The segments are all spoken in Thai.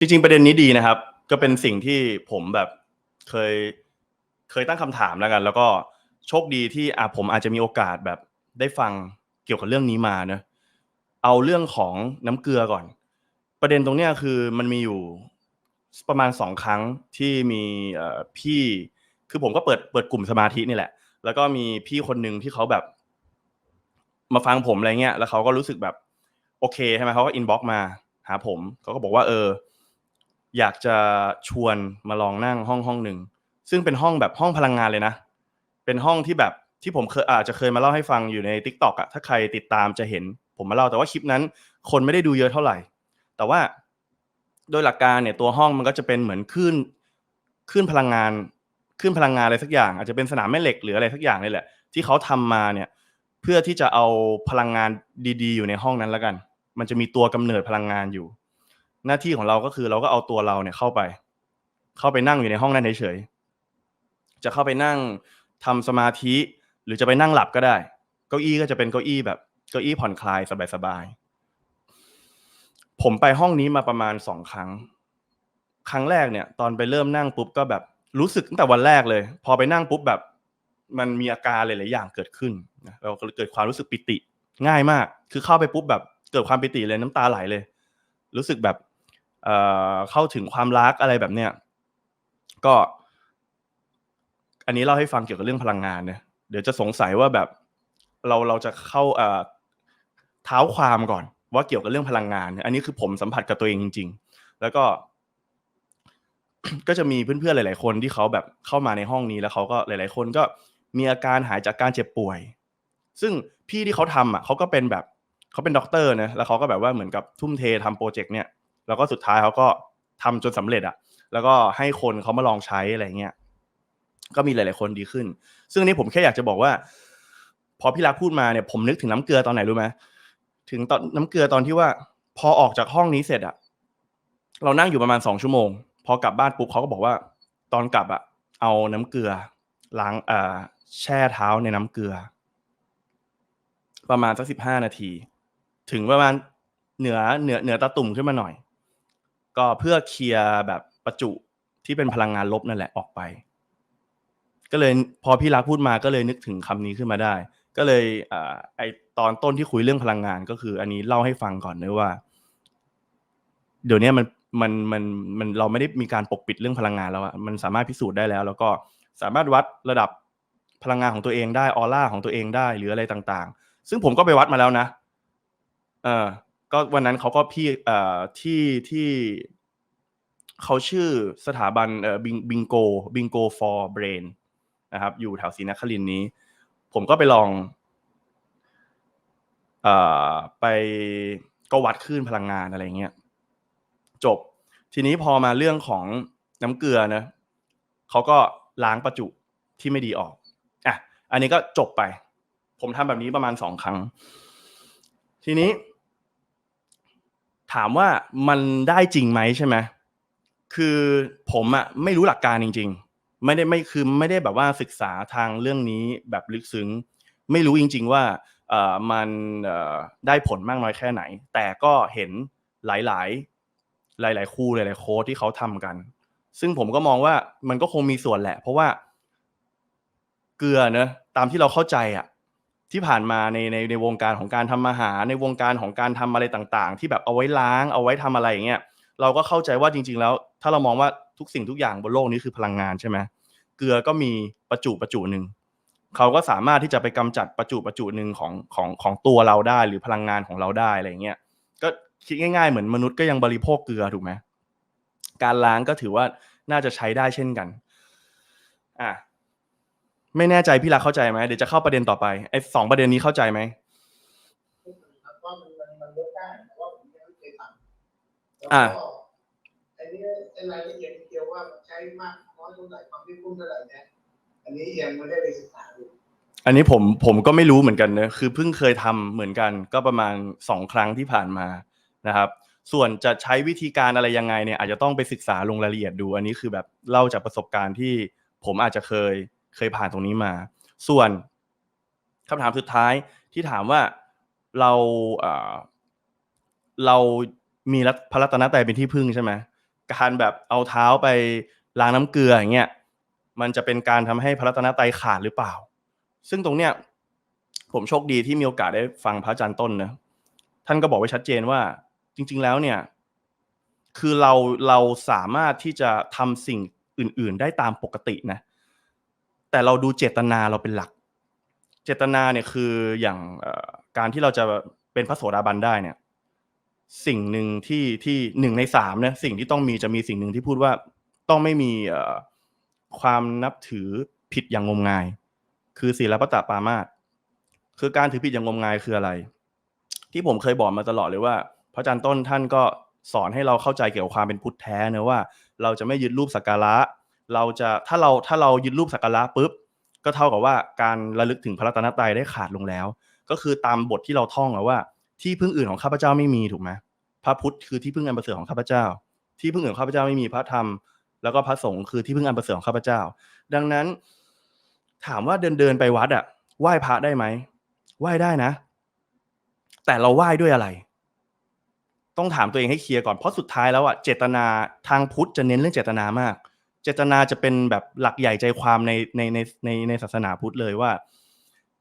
จริงๆประเด็นนี้ดีนะครับ ก็เป็นสิ่งที่ผมแบบเคยเคยตั้งคำถามแล้วกัน แล้วก็โชคดีที่อะผมอาจจะมีโอกาสแบบได้ฟังเกี่ยวกับเรื่องนี้มาเนอะเอาเรื่องของน้ำเกลือก่อน ประเด็นตรงเนี้ยคือมันมีอยู่ประมาณสองครั้งที่มีพี่คือผมก็เปิดเปิดกลุ่มสมาธินี่แหละ แล้วก็มีพี่คนหนึ่งที่เขาแบบ มาฟังผมอะไรเงี้ย แล้วเขาก็รู้สึกแบบ โอเคใช่ไหมเขาก็อินบ็อกมา หาผมเขาก็บอกว่าเออ อยากจะชวนมาลองนั่งห้องห้องหนึ่งซึ่งเป็นห้องแบบห้องพลังงานเลยนะ เป็นห้องที่แบบที่ผมเคยอาจจะเคยมาเล่าให้ฟังอยู่ใน t ิ k t o k อะถ้าใครติดตามจะเห็นผมมาเล่าแต่ว่าคลิปนั้น คนไม่ได้ดูเยอะเท่าไหร่ แต่ว่าโดยหลักการเนี่ยตัวห้องมันก็จะเป็นเหมือนคลื่นคลื่นพลังงานคลื่นพลังงานอะไรสักอย่าง อาจจะเป็นสนามแม่เหล็กหรืออะไรสักอย่างนี่แหละ ที่เขาทำมาเนี่ยเพื่อที่จะเอาพลังงานดี ๆ อยู่ในห้องนั้นแล้วกัน มันจะมีตัวกำเนิดพลังงานอยู่ หน้าที่ของเราก็คือเราก็เอาตัวเราเนี่ยเข้าไป เข้าไปนั่งอยู่ในห้องนั้นเฉยๆจะเข้าไปนั่งทำสมาธิ หรือจะไปนั่งหลับก็ได้ เก้าอี้ก็จะเป็นเก้าอี้แบบเก้าอี้ผ่อนคลายสบายๆผมไปห้องนี้มาประมาณสองครั้ง ครั้งแรกเนี่ย ตอนไปเริ่มนั่งปุ๊บก็แบบรู้สึกตั้งแต่วันแรกเลย พอไปนั่งปุ๊บแบบ มันมีอาการหลายๆอย่างเกิดขึ้นนะเราเกิดความรู้สึกปิติ ง่ายมาก คือเข้าไปปุ๊บแบบเกิดความปิติเลยน้ำตาไหลเลย รู้สึกแบบ เข้าถึงความรักอะไรแบบเนี้ยก็ อันนี้เล่าให้ฟังเกี่ยวกับเรื่องพลังงานเนี่ยเดี๋ยวจะสงสัยว่าแบบเราเราจะเข้าเท้าความก่อน ว่าเกี่ยวกับเรื่องพลังงาน อันนี้คือผมสัมผัสกับตัวเองจริง ๆ แล้วก็ ก็จะมีเพื่อนๆหลาย ๆ คนที่เขาแบบเข้ามาในห้องนี้แล้วเขาก็หลาย ๆ คนก็มีอาการหายจากการเจ็บป่วย ซึ่งพี่ที่เขาทำอะเขาก็เป็นแบบเขาเป็นด็อกเตอร์นะแล้วเขาก็แบบว่าเหมือนกับทุ่มเททำโปรเจกต์เนี่ย แล้วก็สุดท้ายเขาก็ทำจนสำเร็จอะแล้วก็ให้คนเขามาลองใช้อะไรเงี้ยก็มีหลาย ๆ คนดีขึ้น ซึ่งอันนี้ผมแค่อยากจะบอกว่า พอพี่รักพูดมาเนี่ยผมนึกถึงน้ำเกลือตอนไหนรู้ไหมถึงตอนน้ำเกลือตอนที่ว่า พอออกจากห้องนี้เสร็จอะเรานั่งอยู่ประมาณสองชั่วโมง พอกลับบ้านปุ๊บเขาก็บอกว่า ตอนกลับอะเอาน้ำเกลือล้างอ่าแช่เท้าในน้ำเกลือ ประมาณสักสิบห้านาที ถึงประมาณเหนือเหนือเหนือตาตุ่มขึ้นมาหน่อย ก็เพื่อเคลียร์แบบประจุที่เป็นพลังงานลบนั่นแหละออกไป ก็เลยพอพี่รักพูดมาก็เลยนึกถึงคำนี้ขึ้นมาได้ ก็เลยอไอตอนต้นที่คุยเรื่องพลังงานก็คือ อันนี้เล่าให้ฟังก่อนนะว่า เดี๋ยวนี้มันมันมันมันเราไม่ได้มีการปกปิดเรื่องพลังงานแล้วอะมันสามารถพิสูจน์ได้แล้ว แล้วก็สามารถวัดระดับพลังงานของตัวเองได้ออร่าของตัวเองได้หรืออะไรต่าง ๆ ซึ่งผมก็ไปวัดมาแล้วนะ เออ ก็วันนั้นเขาก็พี่เอ่อที่ที่เขาชื่อสถาบันเอ่อบิงบิงโกบิงโก for brain นะครับ อยู่แถวศรีนครินน์นี้ ผมก็ไปลองเอ่อไปก็วัดคลื่นพลังงานอะไรเงี้ยจบทีนี้พอมาเรื่องของน้ำเกลือนะเขาก็ล้างประจุที่ไม่ดีออกอะอันนี้ก็จบไป ผมทำแบบนี้ประมาณสองครั้ง ทีนี้ ถามว่ามันได้จริงไหมใช่ไหมคือผมอะไม่รู้หลักการจริง ๆ ไม่ได้ไม่คือไม่ได้แบบว่าศึกษาทางเรื่องนี้แบบลึกซึ้ง ไม่รู้จริง ๆ ว่าเอ่อมันเอ่อได้ผลมากน้อยแค่ไหน แต่ก็เห็นหลาย ๆ หลาย ๆครูหลายๆโค้ชที่เขาทำกัน ซึ่งผมก็มองว่ามันก็คงมีส่วนแหละ เพราะว่าเกลือเนอะตามที่เราเข้าใจอะ ที่ผ่านมาในในในวงการของการทำอาหารในวงการของการทำอะไรต่างๆ ที่แบบเอาไว้ล้างเอาไว้ทำอะไรอย่างเงี้ยเราก็เข้าใจว่าจริง ๆ แล้ว ถ้าเรามองว่าทุกสิ่งทุกอย่างบนโลกนี้คือพลังงานใช่ไหมเกลือก็มีประจุประจุหนึ่งเขาก็สามารถที่จะไปกำจัดประจุประจุหนึ่งของของของตัวเราได้หรือพลังงานของเราได้อะไรเงี้ยก็คิดง่าย ๆ เหมือนมนุษย์ก็ยังบริโภคเกลือถูกไหมการล้างก็ถือว่าน่าจะใช้ได้เช่นกันอะ ไม่แน่ใจพี่รักเข้าใจไหมเดี๋ยวจะเข้าประเด็นต่อไปไอ้สองประเด็นนี้เข้าใจไหมครับว่ามันมันมันลดได้แต่ว่าผมยังไม่เคยทำแล้วอ่าก็อันนี้ไอ้รายละเอียดเกี่ยวว่าใช้มากน้อยเท่าไหร่ความที่พุ่งเท่าไหร่เนี่ยอันนี้ยังไม่ได้ไปศึกษาดูอันนี้ผมผมก็ไม่รู้เหมือนกันเนอะคือเพิ่งเคยทำเหมือนกัน ก็ประมาณสองครั้งที่ผ่านมานะครับ ส่วนจะใช้วิธีการอะไรยังไงเนี่ยอาจจะต้องไปศึกษาลงรายละเอียดดู อันนี้คือแบบเล่าจากประสบการณ์ที่ผมอาจจะเคย เคยผ่านตรงนี้มา ส่วนคำถามสุดท้ายที่ถามว่าเราเรามีพระรัตนตรัยเป็นที่พึ่งใช่ไหมการแบบเอาเท้าไปล้างน้ำเกลืออย่างเงี้ยมันจะเป็นการทำให้พระรัตนตรัยขาดหรือเปล่า ซึ่งตรงเนี้ยผมโชคดีที่มีโอกาสได้ฟังพระอาจารย์ต้นนะท่านก็บอกไว้ชัดเจนว่า จริง ๆแล้วเนี่ย คือเราเราสามารถที่จะทำสิ่งอื่น ๆ ได้ตามปกตินะ แต่เราดูเจตนาเราเป็นหลัก เจตนาเนี่ยคืออย่างการที่เราจะเป็นพระโสดาบันได้เนี่ย สิ่งหนึ่งที่ที่หนึ่งในสามเนี่ยสิ่งที่ต้องมีจะมีสิ่งหนึ่งที่พูดว่าต้องไม่มีความนับถือผิดอย่างงมงาย คือศีลปตปามาสคือการถือผิดอย่างงมงายคืออะไร ที่ผมเคยบอกมาตลอดเลยว่า พระอาจารย์ต้นท่านก็สอนให้เราเข้าใจเกี่ยวกับความเป็นพุทธแท้เนะว่า เราจะไม่ยึดรูปสักการะ เราจะถ้าเราถ้าเรายึดรูปสักการะปุ๊บก็เท่ากับว่าการระลึกถึงพระรัตนตรัยได้ขาดลงแล้ว ก็คือตามบทที่เราท่องอะว่า ที่พึ่งอื่นของข้าพเจ้าไม่มีถูกไหมพระพุทธคือที่พึ่งอันประเสริฐของข้าพเจ้า ที่พึ่งอื่นข้าพเจ้าไม่มีพระธรรม แล้วก็พระสงฆ์คือที่พึ่งอันประเสริฐของข้าพเจ้า ดังนั้น ถามว่าเดินเดินไปวัดอะไหว้พระได้ไหมไหว้ได้นะ แต่เราไหว้ด้วยอะไร ต้องถามตัวเองให้เคลียร์ก่อนเพราะสุดท้ายแล้วอะเจตนาทางพุทธจะเน้นเรื่องเจตนามาก เจตนาจะเป็นแบบหลักใหญ่ใจความในในในในในศาสนาพุทธเลยว่า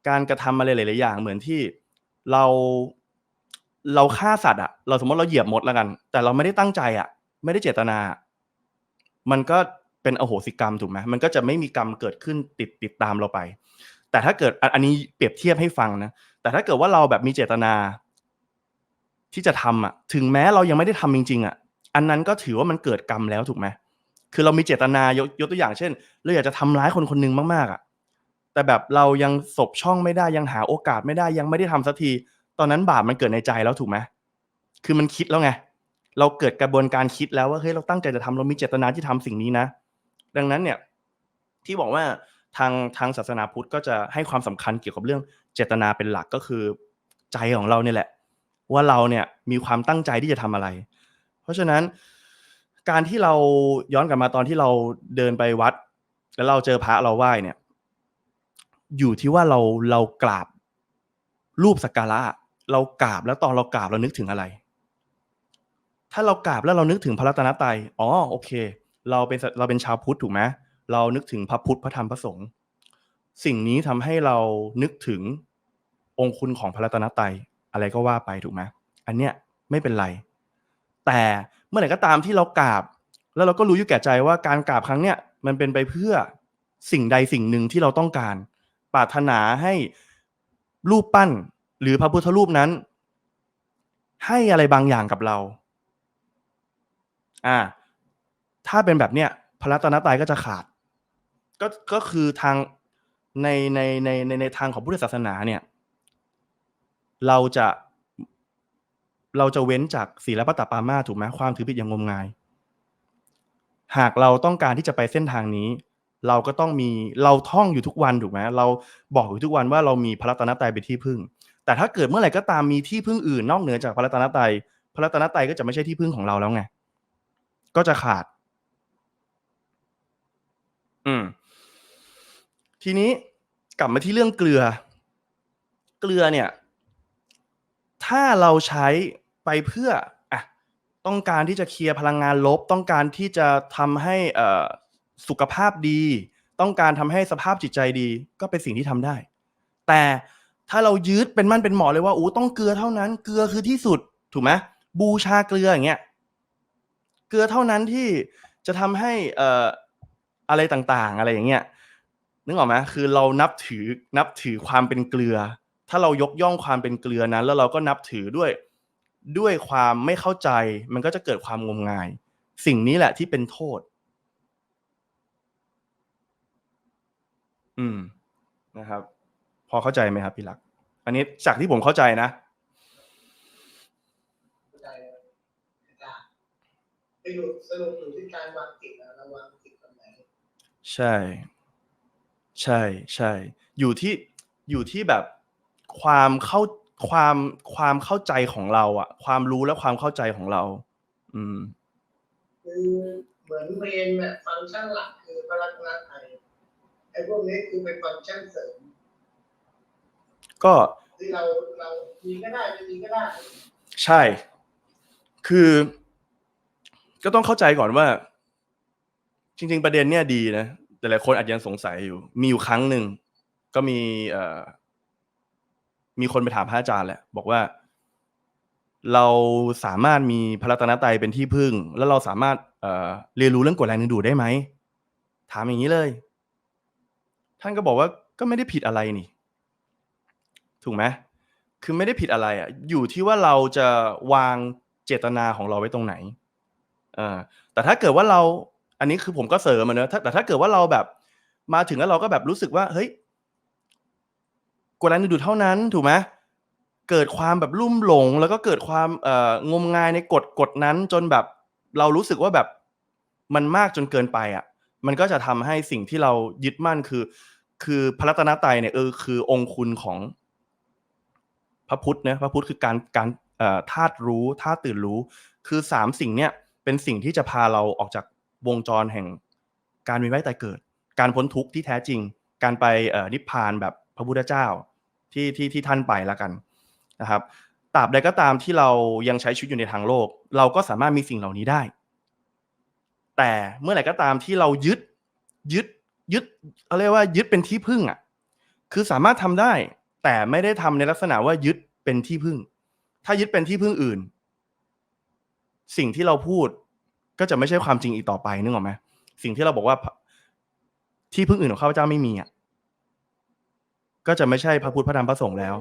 การกระทำอะไรหลายๆอย่าง เหมือนที่เราเราฆ่าสัตว์อะเราสมมติเราเหยียบมดแล้วกัน แต่เราไม่ได้ตั้งใจอะไม่ได้เจตนา มันก็เป็นอโหสิกรรมถูกไหมมันก็จะไม่มีกรรมเกิดขึ้นติดติดตามเราไป แต่ถ้าเกิดอันอันนี้เปรียบเทียบให้ฟังนะแต่ถ้าเกิดว่าเราแบบมีเจตนา ที่จะทำอะ ถึงแม้เรายังไม่ได้ทำจริง ๆ อะ อันนั้นก็ถือว่ามันเกิดกรรมแล้วถูกไหม คือเรามีเจตนายกยกตัวอย่างเช่นเราอยากจะทำร้ายคนคนหนึ่งมากๆอะแต่แบบเรายังสบช่องไม่ได้ยังหาโอกาสไม่ได้ยังไม่ได้ทำสักที ตอนนั้นบาปมันเกิดในใจแล้วถูกไหมคือมันคิดแล้วไงเราเกิดกระบวนการคิดแล้วว่าเฮ้ยเราตั้งใจจะทำเรามีเจตนาที่ทำสิ่งนี้นะ ดังนั้นเนี่ยที่บอกว่าทางทางศาสนาพุทธก็จะให้ความสำคัญเกี่ยวกับเรื่องเจตนาเป็นหลักก็คือ ใจของเราเนี่ยแหละ ว่าเราเนี่ยมีความตั้งใจที่จะทำอะไร เพราะฉะนั้น การที่เราย้อนกลับมาตอนที่เราเดินไปวัด แล้วเราเจอพระเราไหว้เนี่ย อยู่ที่ว่าเราเรากราบรูปสักการะเรากราบแล้วตอนเรากราบเรานึกถึงอะไร ถ้าเรากราบแล้วเรานึกถึงพระรัตนตรัยอ๋อโอเค เราเป็นเราเป็นชาวพุทธถูกไหมเรานึกถึงพระพุทธพระธรรมพระสงฆ์สิ่งนี้ทำให้เรานึกถึงองค์คุณของพระรัตนตรัยอะไรก็ว่าไปถูกไหมอันเนี้ยไม่เป็นไร แต่เมื่อไหร่ก็ตามที่เรากราบ แล้วเราก็รู้อยู่แก่ใจว่าการกราบครั้งเนี้ยมันเป็นไปเพื่อสิ่งใดสิ่งหนึ่งที่เราต้องการ ปรารถนาให้รูปปั้นหรือพระพุทธรูปนั้น ให้อะไรบางอย่างกับเรา อ่า ถ้าเป็นแบบเนี้ยพระรัตนตรัยก็จะขาด ก็ก็คือทางในในในในในทางของพุทธศาสนาเนี่ย เราจะ เราจะเว้นจากศีลปตปามาถูกไหมความถือผิดอย่างงมงาย หากเราต้องการที่จะไปเส้นทางนี้ เราก็ต้องมีเราท่องอยู่ทุกวันถูกไหมเราบอกอยู่ทุกวันว่าเรามีพระรัตนตรัยเป็นที่พึ่ง แต่ถ้าเกิดเมื่อไหร่ก็ตามมีที่พึ่งอื่น นอกเหนือจากพระรัตนตรัยพระรัตนตรัยก็จะไม่ใช่ที่พึ่งของเราแล้วไงก็จะขาด อืม ทีนี้กลับมาที่เรื่องเกลือ เกลือเนี่ย ถ้าเราใช้ ไปเพื่ออะต้องการที่จะเคลียร์พลังงานลบ ต้องการที่จะทำให้สุขภาพดี ต้องการทำให้สภาพจิตใจดี ก็เป็นสิ่งที่ทำได้ แต่ถ้าเรายึดเป็นมั่นเป็นหมอเลยว่าอู้ต้องเกลือเท่านั้น เกลือคือที่สุดถูกไหมบูชาเกลืออย่างเงี้ยเกลือเท่านั้นที่จะทำให้เอ่ออะไรต่างๆ อะไรอย่างเงี้ยนึกออกไหมคือเรานับถือนับถือความเป็นเกลือ ถ้าเรายกย่องความเป็นเกลือนั้น แล้วเราก็นับถือด้วย ด้วยความไม่เข้าใจมันก็จะเกิดความงมงาย สิ่งนี้แหละที่เป็นโทษ อืมนะครับ พอเข้าใจไหมครับพี่ลักษณ์อันนี้จากที่ผมเข้าใจนะเข้าใจไหมอาจารย์สรุปสรุปอยู่ที่การวางจิตนะเราวางจิตตรงไหนใช่ ใช่ใช่ อยู่ที่อยู่ที่แบบความเข้า ความความเข้าใจของเราอะความรู้และความเข้าใจของเรา อืมคือเหมือนเมนเนี่ยฟังก์ชันหลักคือพระรัตนตรัยไอ้พวกนี้คือเป็นฟังก์ชันเสริม ก็ที่เราเรามีก็ได้ไม่มีก็ได้ ใช่ คือ ก็ต้องเข้าใจก่อนว่า จริง ๆ ประเด็นเนี่ยดีนะแต่หลายคนอาจจะยังสงสัยอยู่ มีอยู่ครั้งหนึ่งก็มีเอ่อ มีคนไปถามพระอาจารย์แหละ บอกว่า เราสามารถมีพระรัตนตรัยเป็นที่พึ่ง แล้วเราสามารถเอเรียนรู้เรื่องกฎแรงดึงดูดได้ไหมถามอย่างนี้เลย ท่านก็บอกว่าก็ไม่ได้ผิดอะไรนี่ ถูกไหมคือไม่ได้ผิดอะไรอะ อยู่ที่ว่าเราจะวางเจตนาของเราไว้ตรงไหนเออแต่ถ้าเกิดว่าเรา อันนี้คือผมก็เสริมมาเนอะแต่ถ้าเกิดว่าเราแบบมาถึงแล้วเราก็แบบรู้สึกว่า เฮ้ย กดแรงดึงดูดเท่านั้นถูกไหมเกิดความแบบลุ่มหลง แล้วก็เกิดความเอ่องมงายในกฎกฎนั้นจนแบบเรารู้สึกว่าแบบมันมากจนเกินไปอะ มันก็จะทำให้สิ่งที่เรายึดมั่นคือ คือพระรัตนตรัยเนี่ยเออคือองค์คุณของพระพุทธนะพระพุทธคือการการเอ่อธาตุรู้ธาตุตื่นรู้ คือสามสิ่งเนี่ยเป็นสิ่งที่จะพาเราออกจากวงจรแห่ง การมีไว้แต่เกิด การพ้นทุกข์ที่แท้จริง การไปเอ่อนิพพานแบบพระพุทธเจ้า ที่ที่ที่ท่านไปแล้วกันนะครับตราบใดก็ตามที่เรายังใช้ชีวิตอยู่ในทางโลก เราก็สามารถมีสิ่งเหล่านี้ได้ แต่เมื่อไหร่ก็ตามที่เรายึดยึดยึดเขาเรียกว่ายึดเป็นที่พึ่งอะ คือสามารถทำได้ แต่ไม่ได้ทำในลักษณะว่ายึดเป็นที่พึ่ง ถ้ายึดเป็นที่พึ่งอื่น สิ่งที่เราพูดก็จะไม่ใช่ความจริงอีกต่อไปนึกออกไหมสิ่งที่เราบอกว่าที่พึ่งอื่นของข้าพเจ้าไม่มีอะ ก็จะไม่ใช่พระพุทธพระธรรมพระสงฆ์แล้ว